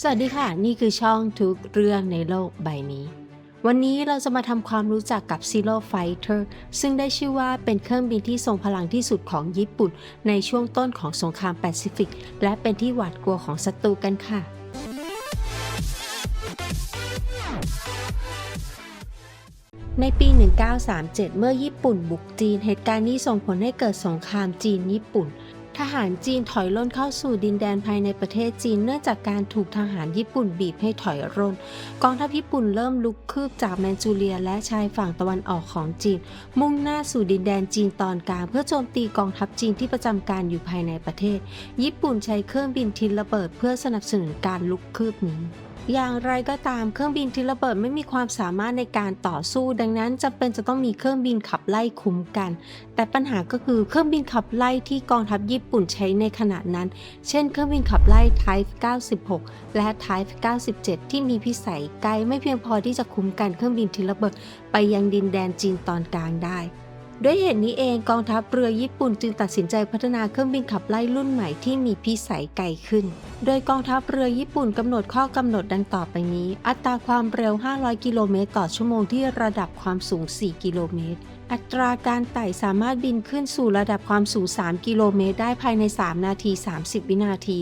สวัสดีค่ะ นี่คือช่องทุกเรื่องในโลกใบนี้ วันนี้เราจะมาทำความรู้จักกับ Zero Fighter ซึ่งได้ชื่อว่าเป็นเครื่องบินที่ทรงพลังที่สุดของญี่ปุ่น ในช่วงต้นของสงครามแปซิฟิก และเป็นที่หวาดกลัวของศัตรูกันค่ะ ในปี 1937 เมื่อญี่ปุ่นบุกจีน เหตุการณ์นี้ส่งผลให้เกิดสงครามจีนญี่ปุ่น หารจีนถอยร่นเข้าสู่ดินแดนภายในประเทศจีนเนื่องจากการถูกทหารญี่ปุ่นบีบให้ถอยร่น กองทัพญี่ปุ่นเริ่มลุกคืบจากแมนจูเรียและชายฝั่งตะวันออกของจีน มุ่งหน้าสู่ดินแดนจีนตอนกลางเพื่อโจมตีกองทัพจีนที่ประจำการอยู่ภายในประเทศ ญี่ปุ่นใช้เครื่องบินทิ้นระเบิดเพื่อสนับสนุนการลุกคืบนี้ อย่างไรก็ตามเครื่องบินทิ้นระเบิดไม่มีความสามารถในการต่อสู้ ดังนั้นจำเป็นจะต้องมีเครื่องบินขับไล่คุ้มกัน แต่ปัญหาก็คือเครื่องบินขับไล่ที่กองทัพญี่ปุ่นใช้ในขณะนั้น เช่น เครื่องบินขับไล่ Type 96 และ Type 97 ที่มีพิสัยไกลไม่เพียงพอที่จะคุ้มกันเครื่องบินทิ้นระเบิด ไปยังดินแดนจีนตอนกลางได้ ด้วยเหตุนี้เองกองทัพเรือญี่ปุ่นจึงตัดสินใจพัฒนาเครื่องบินขับไล่รุ่นใหม่ที่มีพิสัยไกลขึ้น โดยกองทัพเรือญี่ปุ่นกำหนดข้อกำหนดดังต่อไปนี้ อัตราความเร็ว 500 กิโลเมตรต่อชั่วโมงที่ระดับความสูง 4 กิโลเมตร อัตราการไต่สามารถบินขึ้นสู่ระดับความสูง 3 กิโลเมตรได้ภายใน 3 นาที 30 วินาที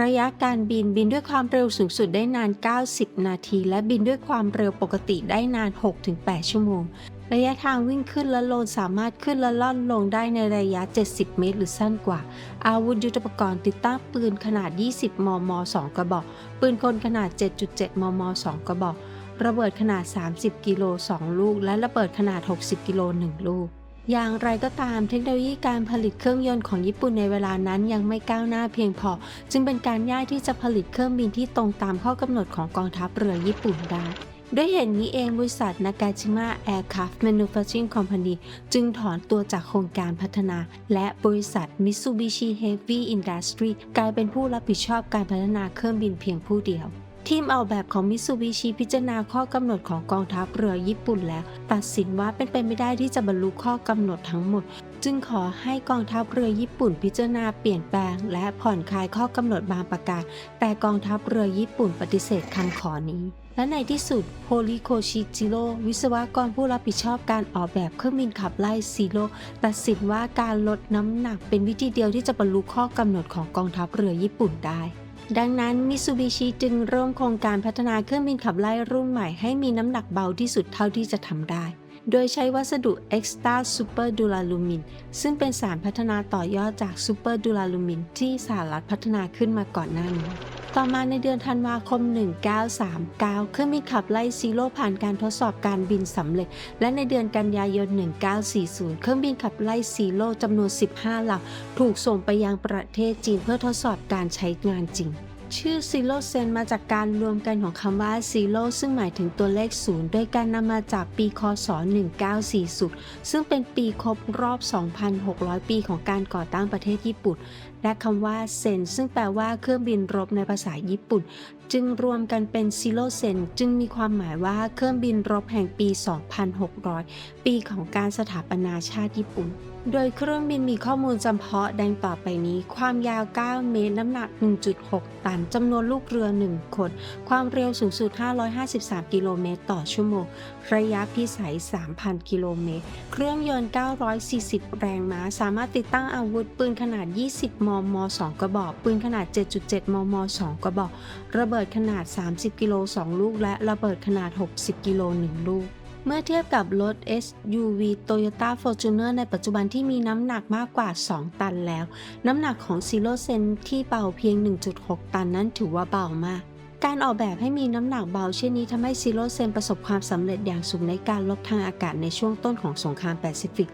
ระยะการบินบินด้วยความเร็วสูงสุดได้นาน 90 นาที และบินด้วยความเร็วปกติได้นาน 6-8 ชั่วโมง ระยะทางวิ่งขึ้นและลงสามารถขึ้นและล่อนลงได้ในระยะ 70 เมตร หรือสั้นกว่า อาวุธยุทโธปกรณ์ติดตั้งปืนขนาด 20 มม 2 กระบอก ปืนกลขนาด 7.7 มม 2 กระบอก ระเบิดขนาด 30 กิโล 2 ลูก และระเบิดขนาด 60 กิโล 1 ลูกอย่างไรก็ตามเทคโนโลยีการผลิตเครื่องยนต์ของญี่ปุ่นในเวลานั้นยังไม่ก้าวหน้าเพียงพอ จึงเป็นการยากที่จะผลิตเครื่องบินที่ตรงตามข้อกำหนดของกองทัพเรือญี่ปุ่นได้ ด้วยเหตุนี้เองบริษัทนากาชิมะ Aircraft Manufacturing Company จึงถอนตัวจากโครงการพัฒนา และบริษัท Mitsubishi Heavy Industry กลายเป็นผู้รับผิดชอบการพัฒนาเครื่องบินเพียงผู้เดียวทีมออกแบบของ Mitsubishi พิจารณาข้อกำหนดของกองทัพเรือญี่ปุ่นแล้ว ตัดสินว่าเป็นไปไม่ได้ที่จะบรรลุข้อกำหนดทั้งหมด จึงขอให้กองทัพเรือญี่ปุ่นพิจารณาเปลี่ยนแปลง และผ่อนคลายข้อกำหนดบางประการ แต่กองทัพเรือญี่ปุ่นปฏิเสธคำขอนี้ และในที่สุดโฮริโคชิจิโร่วิศวกรผู้รับผิดชอบการออกแบบเครื่องบินขับไล่ซีโร่ตัดสินว่าการลดน้ำหนักเป็นวิธีเดียวที่จะบรรลุข้อกำหนดของกองทัพเรือญี่ปุ่นได้ดังนั้นมิซูบิชิจึงเริ่มโครงการพัฒนาเครื่องบินขับไล่รุ่นใหม่ให้มีน้ำหนักเบาที่สุดเท่าที่จะทำได้ โดยใช้วัสดุ Extra Super Duralumin ซึ่งเป็นสารพัฒนาต่อยอดจาก Super Duralumin ที่สหรัฐพัฒนาขึ้นมาก่อนหน้านี้ต่อมาในเดือนธันวาคม 1939 เครื่องบินขับไล่ซีโร่ผ่านการทดสอบการบินสำเร็จ และในเดือนกันยายน 1940 เครื่องบินขับไล่ซีโร่จำนวน 15ลำถูกส่งไปยังประเทศจีนเพื่อทดสอบการใช้งานจริง ชื่อซีโร่เซนมาจากการรวมกันของคำว่าซีโร่ซึ่งหมายถึงตัวเลขศูนย์โดยการนำมาจากปีคศ 1940 ซึ่งเป็นปีครบรอบ 2,600 ปีของการก่อตั้งประเทศญี่ปุ่น และคำว่าเซนซึ่งแปลว่าเครื่องบินรบในภาษาญี่ปุ่น จึงรวมกันเป็นซิโ o เซนจึงมีความหมายว่าเครื่องบินรบแห่งปี 2,600 ปีของการสถาปนาชาติญี่ปุ่น โดยเครื่องบินมีข้อมูลจำเพาะดังต่อไปนี้ ความยาว 9 เมตร น้ำหนัก 1.6 ตัน จำนวนลูกเรือ 1 คน ความเร็วสูงสุด 553 กิโลเมตรต่อชั่วโมง ระยะพิสัย 3,000 กิโลเมตร เครื่องยนต์ 940 แรงม้า สามารถติดตั้งอาวุธปืนขนาด 20 มม 2 กระบอก ปืนขนาด 7.7 มม 2 กระบอก ระเบิดขนาด 30 กิโล 2 ลูก และระเบิดขนาด 60 กิโล 1 ลูก เมื่อเทียบกับรถ SUV Toyota Fortuner ในปัจจุบันที่มีน้ำหนักมากกว่า 2 ตันแล้ว น้ำหนักของ Zero Sen ที่เบาเพียง 1.6 ตันนั้นถือว่าเบามาก การออกแบบให้มีน้ำหนักเบาเช่นนี้ทำให้ Zero Sen ประสบความสำเร็จอย่างสูงในการลบทางอากาศในช่วงต้นของสงครามแปซิฟิก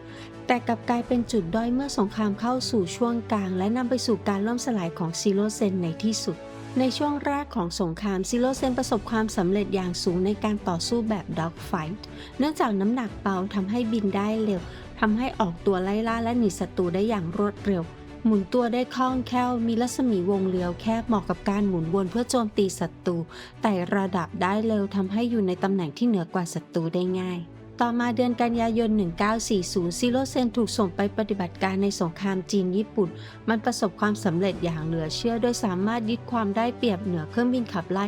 แต่กลับกลายเป็นจุดด้อยเมื่อสงครามเข้าสู่ช่วงกลาง และนำไปสู่การล่มสลายของ Zero Sen ในที่สุด ในช่วงแรกของสงครามซิโ o เซนประสบความสำเร็จอย่างสูงในการต่อสู้แบบด็อกไฟท์เนื่องจากน้ำหนักเบาทำให้บินได้เร็วทำให้ออกตัวไล่ล่าและหนีศัตรูได้อย่างรวดเร็ว หมุนตัวได้คล่องแคล่วมีรัศมีวงเลี้ยวแคบเหมาะกับการหมุนวนเพื่อโจมตีศัตรูแต่ระดับได้เร็วทำให้อยู่ในตำแหน่งที่เหนือกว่าศัตรูได้ง่าย ต่อมาเดือนกันยายน 1940 ซิโรเซนถูกส่งไปปฏิบัติการในสงครามจีนญี่ปุ่น มันประสบความสำเร็จอย่างเหลือเชื่อโดยสามารถยึดความได้เปรียบเหนือเครื่องบินขับไล่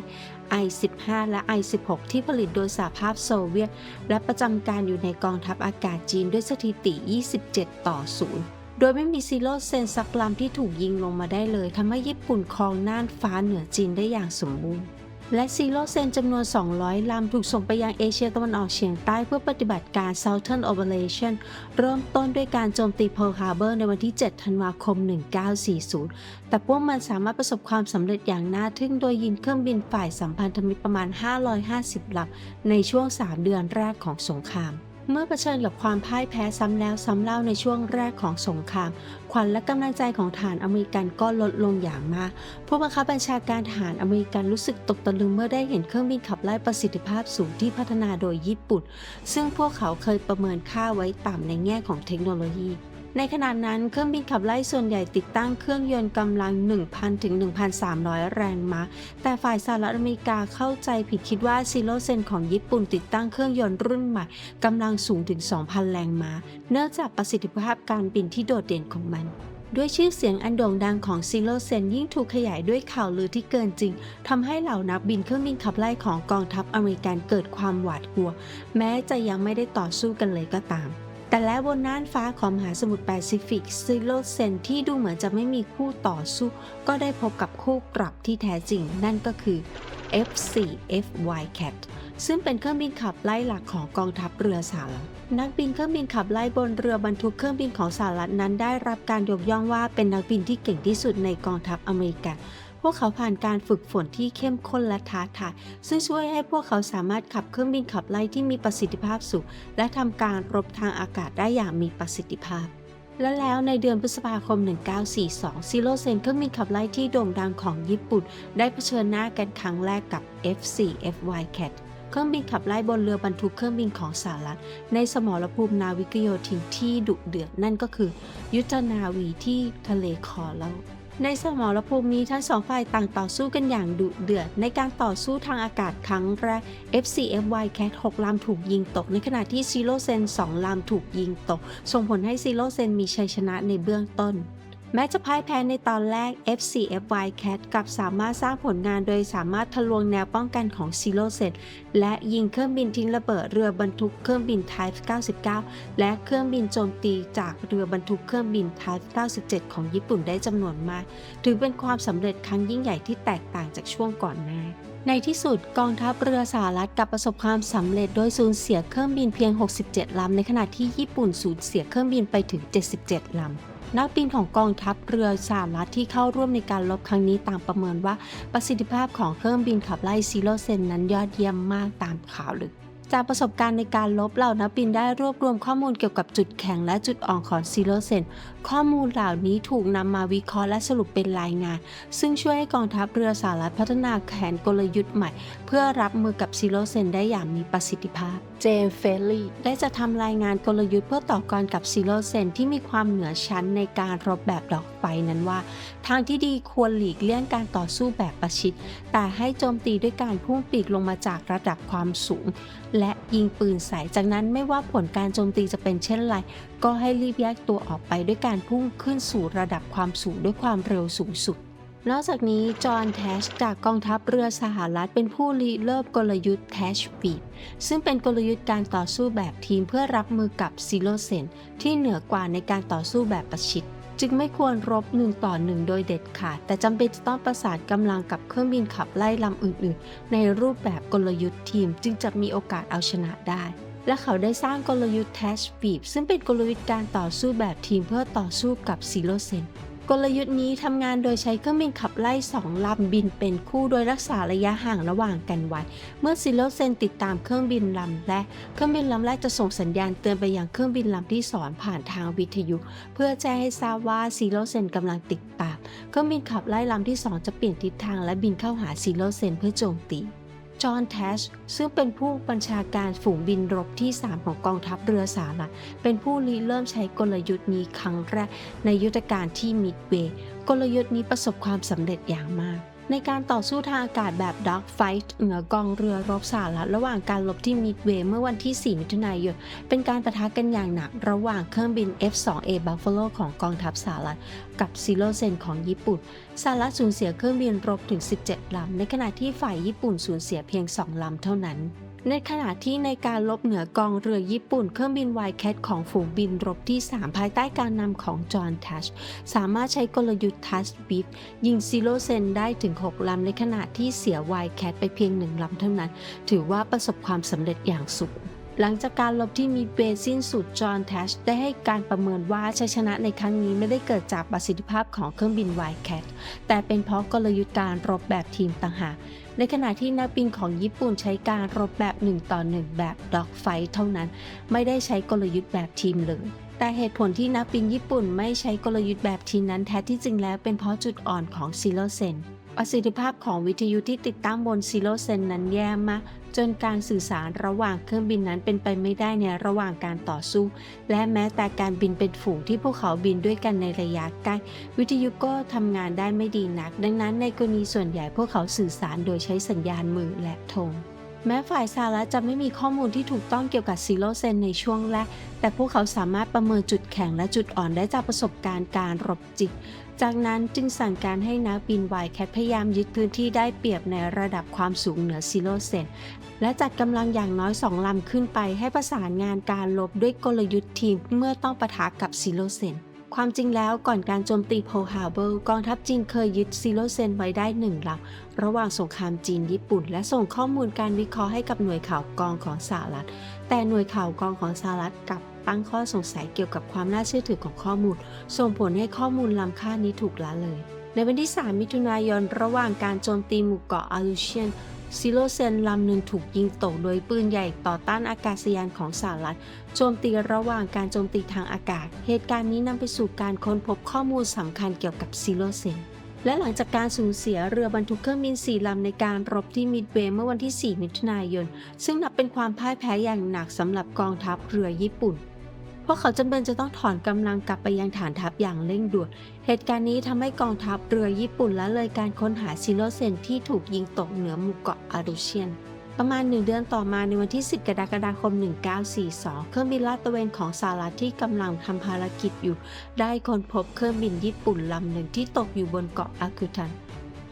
I-15 และ I-16 ที่ผลิตโดยสหภาพโซเวียต และประจำการอยู่ในกองทัพอากาศจีนด้วยสถิติ 27 ต่อ 0โดยไม่มีซิโรเซนสักลำที่ถูกยิงลงมาได้เลยทำให้ญี่ปุ่นครองน่านฟ้าเหนือจีนได้อย่างสมบูรณ์ และซีโรเซนจำนวน 200 ลำถูกส่งไปยังเอเชียตะวันออกเฉียงใต้เพื่อปฏิบัติการ Southern Operation เริ่มต้นด้วยการโจมตี Pearl Harbor ในวันที่ 7 ธันวาคม 1940 แต่พวกมันสามารถประสบความสำเร็จอย่างน่าทึ่งโดยยิงเครื่องบินฝ่ายสัมพันธมิตรประมาณ 550 ลำในช่วง 3 เดือนแรกของสงคราม เมื่อเผชิญกับความพ่ายแพ้ซ้ำแล้วซ้ำเล่าในช่วงแรกของสงคราม ขวัญและกำลังใจของฐานอเมริกันก็ลดลงอย่างมาก ผู้บังคับบัญชาการทหารอเมริกันรู้สึกตกตะลึงเมื่อได้เห็นเครื่องบินขับไล่ประสิทธิภาพสูงที่พัฒนาโดยญี่ปุ่น ซึ่งพวกเขาเคยประเมินค่าไว้ต่ำในแง่ของเทคโนโลยี ในขณะนั้นเครื่องบินขับไล่ส่วนใหญ่ติดตั้งเครื่องยนต์กำลัง 1,000 ถึง 1,300 แรงม้า แต่ฝ่ายสหรัฐอเมริกาเข้าใจผิดคิดว่าซิโรเซนของญี่ปุ่นติดตั้งเครื่องยนต์รุ่นใหม่กำลังสูงถึง 2,000 แรงม้า เนื่องจากประสิทธิภาพการบินที่โดดเด่นของมันด้วยชื่อเสียงอันโด่งดังของซิโรเซนยิ่งถูกขยายด้วยข่าวลือที่เกินจริงทำให้เหล่านักบินเครื่องบินขับไล่ของกองทัพอเมริกันเกิดความหวาดกลัว แม้จะยังไม่ได้ต่อสู้กันเลยก็ตาม แต่และบนน่านฟ้าของมหาสมุทรแปซิฟิกซิโรเซนที่ดูเหมือนจะไม่มีคู่ต่อสู้ ก็ได้พบกับคู่ปรับที่แท้จริง นั่นก็คือ F4FY Cat ซึ่งเป็นเครื่องบินขับไล่หลักของกองทัพเรือสหรัฐ นักบินเครื่องบินขับไล่บนเรือบรรทุกเครื่องบินของสหรัฐนั้นได้รับการยกย่องว่าเป็นนักบินที่เก่งที่สุดในกองทัพอเมริกัน วกเขาผ่านการฝึกฝนที่เข้มข้นและท้าทายซึ่งช่วยให้พวกเขาสามารถขับเครื่องบินขับไล่ที่มีประสิทธิภาพสูง และทำการรบทางอากาศได้อย่างมีประสิทธิภาพและแล้วในเดือนพฤษภาคม 1942 ซิโรเซนเครื่องบินขับไล่ที่โด่งดังของญี่ปุ่น ได้เผชิญหน้ากันครั้งแรกกับ F4FY Cat เครื่องบินขับไล่บนเรือบรรทุกเครื่องบินของสหรัฐ ในสมรภูมินาวิกโยธินที่ดุเดือดนั่นก็คือ ยุทธนาวีที่ทะเลคอร์เลา ในสมรภูมินี้ทั้งสองฝ่ายต่างต่อสู้กันอย่างดุเดือด ในการต่อสู้ทางอากาศครั้งแรก FCFY Cat 6 ลำถูกยิงตก ในขณะที่ซีโรเซน2 ลำถูกยิงตก ส่งผลให้ซีโรเซนมีชัยชนะในเบื้องต้น แม้จะพ่ายแพ้ในตอนแรก FCFY Cat กับสามารถสร้างผลงานโดยสามารถทะลวงแนวป้องกันของซิโรเซนและยิงเครื่องบินทิ้งระเบิดเรือบรรทุกเครื่องบิน Type 99 และเครื่องบินโจมตีจากเรือบรรทุกเครื่องบิน Type 97 ของญี่ปุ่นได้จำนวนมาก ถือเป็นความสำเร็จครั้งยิ่งใหญ่ที่แตกต่างจากช่วงก่อนหน้าในที่สุดกองทัพเรือสหรัฐกับประสบความสำเร็จโดยสูญเสียเครื่องบินเพียง 67 ลำ ในขณะที่ญี่ปุ่นสูญเสียเครื่องบินไปถึง 77 ลำ นักบินของกองทัพเรือสหรัฐที่เข้าร่วมในการรบครั้งนี้ต่างประเมินว่าประสิทธิภาพของเครื่องบินขับไล่ซีโรเซนนั้นยอดเยี่ยมมากตามข่าวลือจากประสบการณ์ในการลบเหล่านักบินได้รวบรวมข้อมูลเกี่ยวกับจุดแข็งและจุดอ่อนของซีโรเซนข้อมูลเหล่านี้ถูกนำมาวิเคราะห์และสรุปเป็นรายงาน ซึ่งช่วยให้กองทัพเรือสหรัฐพัฒนาแผนกลยุทธ์ใหม่ เพื่อรับมือกับซีโรเซนได้อย่างมีประสิทธิภาพ เจมเฟลลี่ได้จะทำรายงานกลยุทธ์เพื่อต่อกรกับซีโรเซนที่มีความเหนือชั้นในการรบแบบดอกไฟนั้นว่า ทางที่ดีควรหลีกเลี่ยงการต่อสู้แบบประชิด แต่ให้โจมตีด้วยการพุ่งปีกลงมาจากระดับความสูง และยิงปืนใส่จากนั้นไม่ว่าผลการโจมตีจะเป็นเช่นไรก็ให้รีบแยกตัวออกไปด้วยการพุ่งขึ้นสู่ระดับความสูงด้วยความเร็วสูงสุด นอกจากนี้ จอห์นแทชจากกองทัพเรือสหรัฐเป็นผู้ริเริ่มกลยุทธ์แทชบีดซึ่งเป็นกลยุทธ์การต่อสู้แบบทีมเพื่อรับมือกับซิโลเซนที่เหนือกว่าในการต่อสู้แบบประชิดจึงไม่ควรรบหนึ่งต่อหนึ่งโดยเด็ดขาด แต่จำเป็นจะต้องประสานกำลังกับเครื่องบินขับไล่ลำอื่นๆ ในรูปแบบกลยุทธ์ทีมจึงจะมีโอกาสเอาชนะได้ และเขาได้สร้างกลยุทธ์แทชบีบซึ่งเป็นกลยุทธ์การต่อสู้แบบทีมเพื่อต่อสู้กับซิโลเซน กลยุทธ์นี้ทำงานโดยใช้เครื่องบินขับไล่สองลำบินเป็นคู่โดยรักษาระยะห่างระหว่างกันไว้ เมื่อซิโลเซนติดตามเครื่องบินลำแรกเครื่องบินลำแรกจะส่งสัญญาณเตือนไปยังเครื่องบินลำที่สองผ่านทางวิทยุ เพื่อแจ้งให้ทราบว่าซิโลเซนกำลังติดตาม เครื่องบินขับไล่ลำที่สองจะเปลี่ยนทิศทางและบินเข้าหาซิโลเซนเพื่อโจมตี จอห์นแทชซึ่งเป็นผู้บัญชาการฝูงบินรบที่ 3 ของกองทัพเรือสหรัฐเป็นผู้ริเริ่มใช้กลยุทธ์นี้ครั้งแรกในยุทธการที่มิดเวย์กลยุทธ์นี้ประสบความสำเร็จอย่างมาก ในการต่อสู้ทางอากาศแบบ Dog Fight เหนือกองเรือรบสหรัฐระหว่างการรบที่มิดเวย์เมื่อวันที่ 4 มิถุนายน เป็นการประทะกันอย่างหนักระหว่างเครื่องบิน F-2A Buffalo ของกองทัพสหรัฐ กับซิโรเซนของญี่ปุ่นสหรัฐสูญเสียเครื่องบินรบถึง 17 ลำ ในขณะที่ฝ่ายญี่ปุ่นสูญเสียเพียง 2 ลำเท่านั้น ในขณะที่ในการลบเหนือกองเรือญี่ปุ่น เครื่องบินไวแคทของฝูงบินรบที่ 3 ภายใต้การนำของจอห์นทัช สามารถใช้กลยุทธ์ทัชบิฟยิงซิโรเซนได้ถึง 6 ลำ ในขณะที่เสียไวแคทไปเพียง1ลำเท่านั้น ถือว่าประสบความสำเร็จอย่างสูง หลังจากการลบที่มีเบย์สิ้นสุดจอห์นแทชได้ให้การประเมินว่าชัยชนะในครั้งนี้ไม่ได้เกิดจากประสิทธิภาพของเครื่องบิน Wildcat แต่เป็นเพราะกลยุทธ์การรบแบบทีมต่างหากในขณะที่นักบินของญี่ปุ่นใช้การรบแบบ 1 ต่อ 1 แบบด็อกไฟเท่านั้น ไม่ได้ใช้กลยุทธ์แบบทีมเลยแต่เหตุผลที่นักบินญี่ปุ่นไม่ใช้กลยุทธ์แบบทีมนั้นแท้ที่จริงแล้วเป็นเพราะจุดอ่อนของซิโรเซนประสิทธิภาพของวิทยุที่ติดตั้งบนซิโรเซนนั้นแย่มาก จนการสื่อสารระหว่างเครื่องบินนั้นเป็นไปไม่ได้ในระหว่างการต่อสู้ และแม้แต่การบินเป็นฝูงที่พวกเขาบินด้วยกันในระยะใกล้วิทยุก็ทำงานได้ไม่ดีนัก ดังนั้นในกรณีส่วนใหญ่พวกเขาสื่อสารโดยใช้สัญญาณมือและธงแม้ฝ่ายสหรัฐจะไม่มีข้อมูลที่ถูกต้องเกี่ยวกับซิโรเซนในช่วงแรก แต่พวกเขาสามารถประเมินจุดแข็งและจุดอ่อนได้จากประสบการณ์การรบจริง จากนั้นจึงสั่งการให้นักบินไวแคทพยายามยึดพื้นที่ได้เปรียบในระดับความสูงเหนือซิโรเซนและจัดกำลังอย่างน้อยสองลำขึ้นไปให้ประสานงานการลบด้วยกลยุทธ์ทีมเมื่อต้องปะทะกับซิโรเซนความจริงแล้วก่อนการโจมตีโพฮาเบอร์กองทัพจีนเคยยึดซิโรเซนไว้ได้หนึ่งลำระหว่างสงครามจีนญี่ปุ่น และส่งข้อมูลการวิเคราะห์ให้กับหน่วยข่าวกองของสหรัฐ แต่หน่วยข่าวกองของสหรัฐกลับ ตั้งข้อสงสัยเกี่ยวกับความน่าเชื่อถือของข้อมูล ส่งผลให้ข้อมูลล้ำค่านี้ถูกละเลย ในวันที่ 3 มิถุนายน ระหว่างการโจมตีหมู่เกาะอาลูเชียนซิโรเซนลำหนึ่งถูกยิงตกโดยปืนใหญ่ต่อต้านอากาศยานของสหรัฐ โจมตีระหว่างการโจมตีทางอากาศ เหตุการณ์นี้นำไปสู่การค้นพบข้อมูลสำคัญเกี่ยวกับซิโรเซนและหลังจากการสูญเสียเรือบรรทุกเครื่องบินสี่ลำในการรบที่มิดเวย์เมื่อวันที่ 4 มิถุนายน ซึ่งนับเป็นความพ่ายแพ้อย่างหนักสำหรับกองทัพเรือญี่ปุ่น พวกเขาจำเป็นจะต้องถอนกำลังกลับไปยังฐานทัพอย่างเร่งด่วน เหตุการณ์นี้ทำให้กองทัพเรือญี่ปุ่นละเลยการค้นหาซิโรเซนที่ถูกยิงตกเหนือหมู่เกาะอารุเชียน ประมาณหนึ่งเดือนต่อมาในวันที่ 10 กรกฎาคม 1942 เครื่องบินลาดตระเวนของสหรัฐที่กำลังทำภารกิจอยู่ ได้ค้นพบเครื่องบินญี่ปุ่นลำหนึ่งที่ตกอยู่บนเกาะอาคุทัน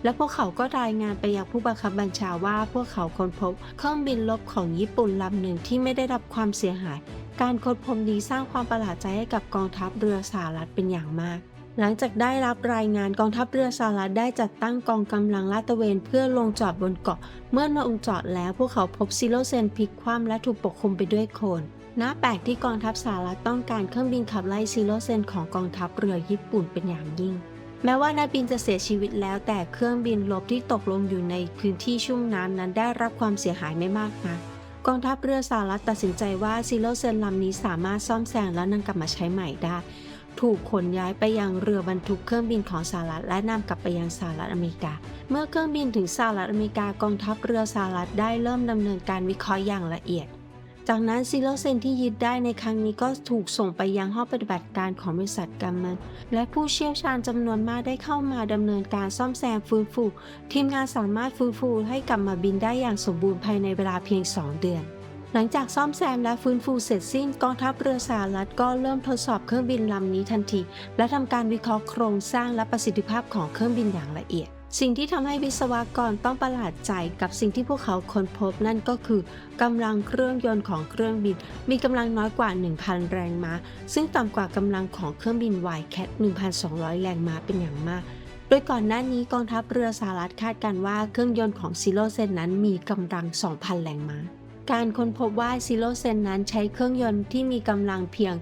และพวกเขาก็รายงานไปยังผู้บังคับบัญชาว่าพวกเขาค้นพบเครื่องบินลบของญี่ปุ่นลำหนึ่งที่ไม่ได้รับความเสียหาย การค้นพบนี้สร้างความประหลาดใจให้กับกองทัพเรือสหรัฐเป็นอย่างมาก หลังจากได้รับรายงานกองทัพเรือสหรัฐได้จัดตั้งกองกำลังลาดตระเวนเพื่อลงจอดบนเกาะ เมื่อลงจอดแล้วพวกเขาพบซิโรเซนพลิกคว่ำและถูกปกคลุมไปด้วยโคลนน่าแปลกที่กองทัพสหรัฐต้องการเครื่องบินขับไล่ซิโรเซนของกองทัพเรือญี่ปุ่นเป็นอย่างยิ่ง แม้ว่านักบินจะเสียชีวิตแล้วแต่เครื่องบินลบที่ตกลงอยู่ในพื้นที่ชุ่มน้ำนั้นได้รับความเสียหายไม่มากนะก กองทัพเรือสหรัฐตัดสินใจว่าซีโรเซนลำนี้สามารถซ่อมแซมแล้วนำกลับมาใช้ใหม่ได้ ถูกขนย้ายไปยังเรือบรรทุกเครื่องบินของสหรัฐและนำกลับไปยังสหรัฐอเมริกา เมื่อเครื่องบินถึงสหรัฐอเมริกากองทัพเรือสหรัฐได้เริ่มดำเนินการวิเคราะห์อย่างละเอียด จากนั้นซิโรเซนที่ยึดได้ในครั้งนี้ก็ถูกส่งไปยังห้องปฏิบัติการของบริษัทกัมมัน และผู้เชี่ยวชาญจำนวนมากได้เข้ามาดำเนินการซ่อมแซมฟื้นฟู ทีมงานสามารถฟื้นฟูให้กลับมาบินได้อย่างสมบูรณ์ภายในเวลาเพียง 2 เดือนหลังจากซ่อมแซมและฟื้นฟูเสร็จสิ้นกองทัพเรือสหรัฐก็เริ่มทดสอบเครื่องบินลำนี้ทันที และทำการวิเคราะห์โครงสร้างและประสิทธิภาพของเครื่องบินอย่างละเอียด สิ่งที่ทำให้วิศวกรต้องประหลาดใจกับสิ่งที่พวกเขาค้นพบนั่นก็คือกำลังเครื่องยนต์ของเครื่องบิน มีกำลังน้อยกว่า 1,000 แรงม้า ซึ่งต่ำกว่ากำลังของเครื่องบิน Wildcat 1,200 แรงม้าเป็นอย่างมาก โดยก่อนหน้านี้กองทัพเรือสหรัฐคาดการณ์ว่าเครื่องยนต์ของซิโรเซนนั้นมีกำลัง 2,000 แรงม้า การค้นพบว่าซิโรเซนนั้นใช้เครื่องยนต์ที่มีกำลังเพียง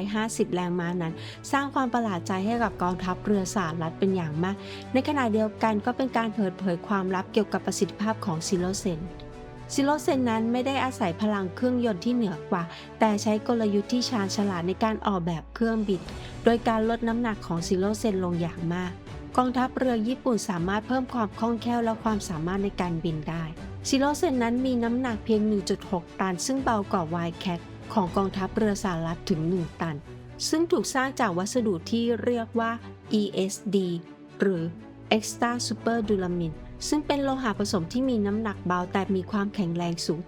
950 แรงม้านั้น สร้างความประหลาดใจให้กับกองทัพเรือสหรัฐเป็นอย่างมาก ในขณะเดียวกันก็เป็นการเปิดเผยความลับเกี่ยวกับประสิทธิภาพของซิโรเซนซิโรเซนนั้นไม่ได้อาศัยพลังเครื่องยนต์ที่เหนือกว่า แต่ใช้กลยุทธ์ที่ชาญฉลาดในการออกแบบเครื่องบิน โดยการลดน้ำหนักของซิโรเซนลงอย่างมาก กองทัพเรือญี่ปุ่นสามารถเพิ่มความคล่องแคล่วและความสามารถในการบินได้ ซิโรเซนนั้นมีน้ำหนักเพียง 1.6 ตัน ซึ่งเบากว่าไวแคทของกองทัพเรือสหรัฐถึง 1 ตัน ซึ่งถูกสร้างจากวัสดุที่เรียกว่า ESD หรือ Extra Super Duramin ซึ่งเป็นโลหะผสมที่มีน้ำหนักเบาแต่มีความแข็งแรงสูง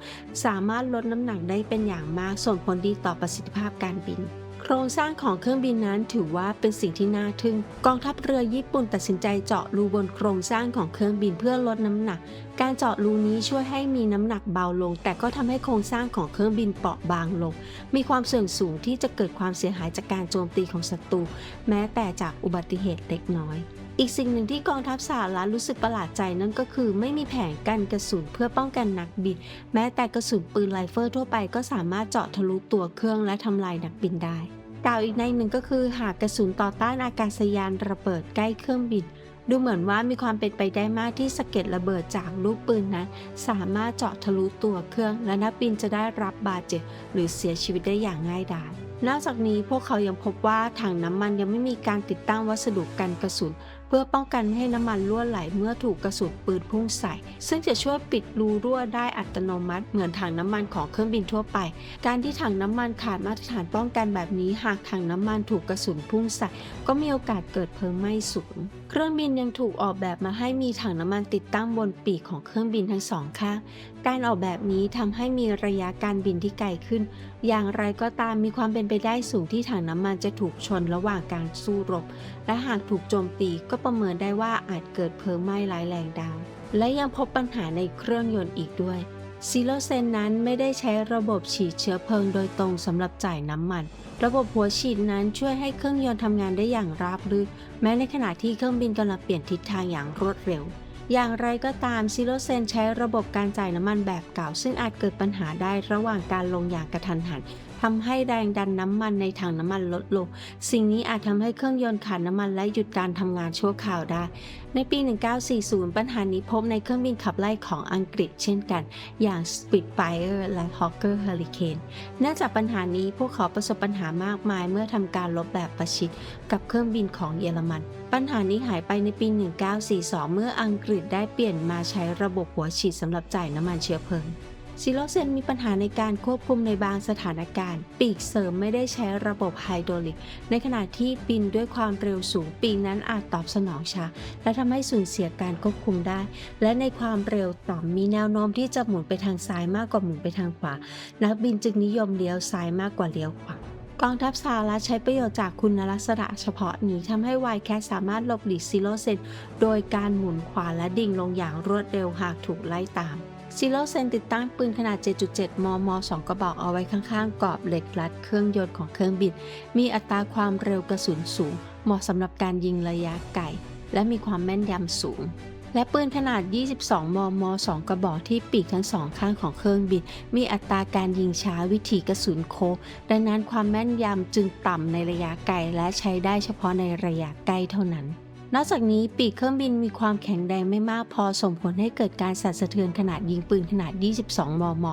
สามารถลดน้ำหนักได้เป็นอย่างมาก ส่งผลดีต่อประสิทธิภาพการบิน โครงสร้างของเครื่องบินนั้นถือว่าเป็นสิ่งที่น่าทึ่ง กองทัพเรือญี่ปุ่นตัดสินใจเจาะรูบนโครงสร้างของเครื่องบินเพื่อลดน้ำหนัก การเจาะรูนี้ช่วยให้มีน้ำหนักเบาลง แต่ก็ทำให้โครงสร้างของเครื่องบินเปราะบางลง มีความเสี่ยงสูงที่จะเกิดความเสียหายจากการโจมตีของศัตรูแม้แต่จากอุบัติเหตุเล็กน้อย อีกสิ่งหนึ่งที่กองทัพสหรัฐรู้สึกประหลาดใจนั่นก็คือ ไม่มีแผงกันกระสุนเพื่อป้องกันนักบิน แม้แต่กระสุนปืนไรเฟิลทั่วไปก็สามารถเจาะทะลุตัวเครื่องและทำลายนักบินได้กล่าวอีกในหนึ่งก็คือ หากกระสุนต่อต้านอากาศยานระเบิดใกล้เครื่องบิน ดูเหมือนว่ามีความเป็นไปได้มากที่สะเก็ดระเบิดจากลูกปืนนั้น สามารถเจาะทะลุตัวเครื่อง และนักบินจะได้รับบาดเจ็บหรือเสียชีวิตได้อย่างง่ายดายนอกจากนี้พวกเขายังพบว่าถังน้ำมันยังไม่มีการติดตั้งวัสดุกันกระสุน พื่อป้องกันไม่ให้น้ำมันรั่วไหลเมื่อถูกกระสุนปืนพุ่งใส่ ซึ่งจะช่วยปิดรูรั่วได้อัตโนมัติเหมือนถังน้ำมันของเครื่องบินทั่วไป การที่ถังน้ำมันขาดมาตรฐานป้องกันแบบนี้ หากถังน้ำมันถูกกระสุนพุ่งใส่ก็มีโอกาสเกิดเพลิงไหม้สูง เครื่องบินยังถูกออกแบบมาให้มีถังน้ำมันติดตั้งบนปีกของเครื่องบินทั้งสองข้าง การออกแบบนี้ทำให้มีระยะการบินที่ไกลขึ้น อย่างไรก็ตามมีความเป็นไปได้สูงที่ถังน้ำมันจะถูกชนระหว่างการสู้รบ และหากถูกโจมตีก็ประเมินได้ว่าอาจเกิดเพลิงไหม้ร้ายแรงได้และยังพบปัญหาในเครื่องยนต์อีกด้วยซิโลเซนนั้นไม่ได้ใช้ระบบฉีดเชื้อเพลิงโดยตรงสำหรับจ่ายน้ำมัน ระบบหัวฉีดนั้นช่วยให้เครื่องยนต์ทำงานได้อย่างราบรื่นแม้ในขณะที่เครื่องบินกำลังเปลี่ยนทิศทางอย่างรวดเร็ว อย่างไรก็ตามซิโลเซนใช้ระบบการจ่ายน้ำมันแบบเก่า ซึ่งอาจเกิดปัญหาได้ระหว่างการลงอย่างกระทันหันทำให้แรงดันน้ำมันในถังน้ำมันลดลง สิ่งนี้อาจทำให้เครื่องยนต์ขาดน้ำมันและหยุดการทำงานชั่วคราวได้ ในปี 1940 ปัญหานี้พบในเครื่องบินขับไล่ของอังกฤษเช่นกัน อย่าง Spitfire และ Hawker Hurricane เนื่องจากปัญหานี้พวกเขาประสบปัญหามากมายเมื่อทำการลบแบบประชิดกับเครื่องบินของเยอรมัน ปัญหานี้หายไปในปี 1942 เมื่ออังกฤษได้เปลี่ยนมาใช้ระบบหัวฉีดสำหรับจ่ายน้ำมันเชื้อเพลิงซิโลเซนมีปัญหาในการควบคุมในบางสถานการณ์ ปีกเสริมไม่ได้ใช้ระบบไฮดรอลิก ในขณะที่บินด้วยความเร็วสูงปีกนั้นอาจตอบสนองช้าและทำให้สูญเสียการควบคุมได้ และในความเร็วต่ำมีแนวโน้มที่จะหมุนไปทางซ้ายมากกว่าหมุนไปทางขวา นักบินจึงนิยมเลี้ยวซ้ายมากกว่าเลี้ยวขวา กองทัพสหรัฐใช้ประโยชน์จากคุณลักษณะเฉพาะนี้ทำให้ไวแคสสามารถหลบหลีกซิโลเซนโดยการหมุนขวาและดิ่งลงอย่างรวดเร็วหากถูกไล่ตามซิโลเซนติดตั้งปืนขนาด 7.7 มม 2 กระบอกเอาไว้ข้างๆกรอบเหล็กรัดเครื่องยนต์ของเครื่องบิน มีอัตราความเร็วกระสุนสูง เหมาะสำหรับการยิงระยะไกล และมีความแม่นยำสูง และปืนขนาด 22 มม 2 กระบอกที่ปีกทั้งสองข้างของเครื่องบิน มีอัตราการยิงช้าวิถีกระสุนโค้งดังนั้นความแม่นยำจึงต่ำในระยะไกลและใช้ได้เฉพาะในระยะใกล้เท่านั้นนอกจากนี้ปีกเครื่องบินมีความแข็งแรงไม่มากพอส่งผลให้เกิดการสั่นสะเทือนขนาดยิงปืนขนาด 22 มม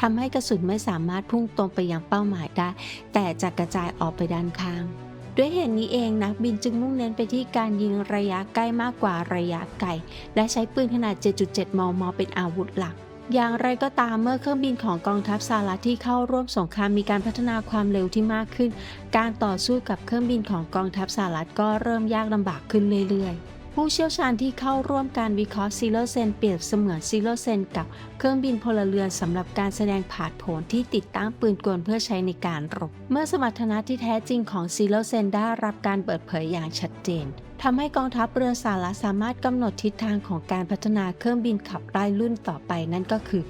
ทำให้กระสุนไม่สามารถพุ่งตรงไปยังเป้าหมายได้ แต่จะกระจายออกไปด้านข้าง ด้วยเหตุนี้เองนักบินจึงมุ่งเน้นไปที่การยิงระยะใกล้มากกว่าระยะไกล และใช้ปืนขนาด 7.7 มม เป็นอาวุธหลักอย่างไรก็ตามเมื่อเครื่องบินของกองทัพสหรัฐที่เข้าร่วมสงครามมีการพัฒนาความเร็วที่มากขึ้น การต่อสู้กับเครื่องบินของกองทัพสหรัฐก็เริ่มยากลำบากขึ้นเรื่อยๆ ผู้เชี่ยวชาญที่เข้าร่วมการวิเคราะห์ซิโลเซนเปรียบเสมือนซิโลเซนกับเครื่องบินพลเรือนสำหรับการแสดงผาดโผนที่ติดตั้งปืนกลเพื่อใช้ในการรบ เมื่อสมรรถนะที่แท้จริงของซิโลเซนได้รับการเปิดเผยอย่างชัดเจนทำให้กองทัพเรือสหรัฐสามารถกำหนดทิศทางของการพัฒนาเครื่องบินขับไล่รุ่นต่อไปนั่นก็คือ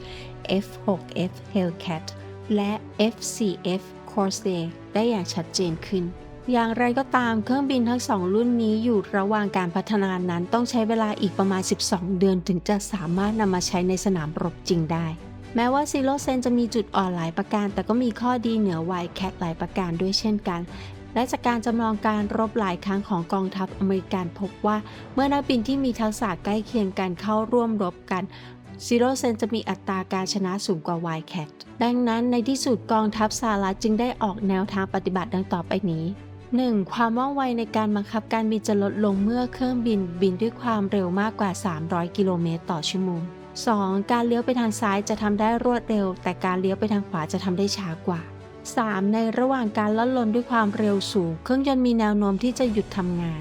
F6F Hellcat และ F4F Corsair ได้อย่างชัดเจนขึ้น อย่างไรก็ตามเครื่องบินทั้งสองรุ่นนี้อยู่ระหว่างการพัฒนานั้นต้องใช้เวลาอีกประมาณ 12 เดือนถึงจะสามารถนำมาใช้ในสนามรบจริงได้ แม้ว่าซีโรเซนจะมีจุดอ่อนหลายประการ แต่ก็มีข้อดีเหนือไวแคทหลายประการด้วยเช่นกัน และจากการจำลองการรบหลายครั้งของกองทัพอเมริกันพบว่า เมื่อนักบินที่มีทักษะใกล้เคียงกันเข้าร่วมรบกันซีโรเซนจะมีอัตราการชนะสูงกว่า Wildcat ดังนั้นในที่สุดกองทัพสหรัฐจึงได้ออกแนวทางปฏิบัติดังต่อไปนี้ 1. ความว่องไวในการบังคับการบินจะลดลงเมื่อเครื่องบินบินด้วยความเร็วมากกว่า 300 กิโลเมตรต่อชั่วโมง 2. การเลี้ยวไปทางซ้ายจะทำได้รวดเร็ว แต่การเลี้ยวไปทางขวาจะทำได้ช้ากว่า 3. ในระหว่างการล่อนลนด้วยความเร็วสูง เครื่องยนต์มีแนวโน้มที่จะหยุดทำงาน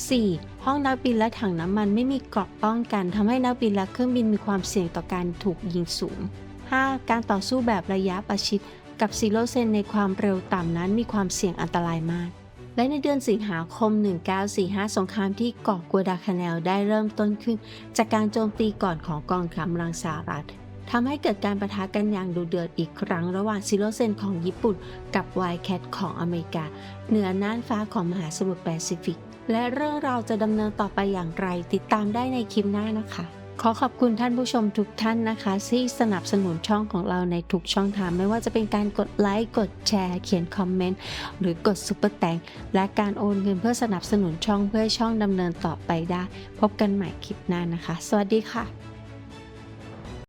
4. ห้องนักบินและถังน้ำมันไม่มีเกราะป้องกันทำให้นักบินและเครื่องบินมีความเสี่ยงต่อการถูกยิงสูง 5. การต่อสู้แบบระยะประชิด กับซีโรเซนในความเร็วต่ำนั้นมีความเสี่ยงอันตรายมาก และในเดือนสิงหาคม 1945 สงครามที่เกาะกัวดาคาแนลได้เริ่มต้นขึ้น จากการโจมตีก่อนของกองกำลังสหรัฐทำให้เกิดการประทะกันอย่างดุเดือดอีกครั้งระหว่างซิโรเซนของญี่ปุ่น กับไวแคทของอเมริกา เหนือน่านฟ้าของมหาสมุทรแปซิฟิก และเรื่องราวจะดำเนินต่อไปอย่างไรติดตามได้ในคลิปหน้านะคะ ขอขอบคุณท่านผู้ชมทุกท่านนะคะ ที่สนับสนุนช่องของเราในทุกช่องทางไม่ว่าจะเป็นการกดไลค์กดแชร์ เขียนคอมเมนต์หรือกดซุปเปอร์แตงและการโอนเงินเพื่อสนับสนุนช่องเพื่อช่องดำเนินต่อไปได้ พบกันใหม่คลิปหน้านะคะ สวัสดีค่ะ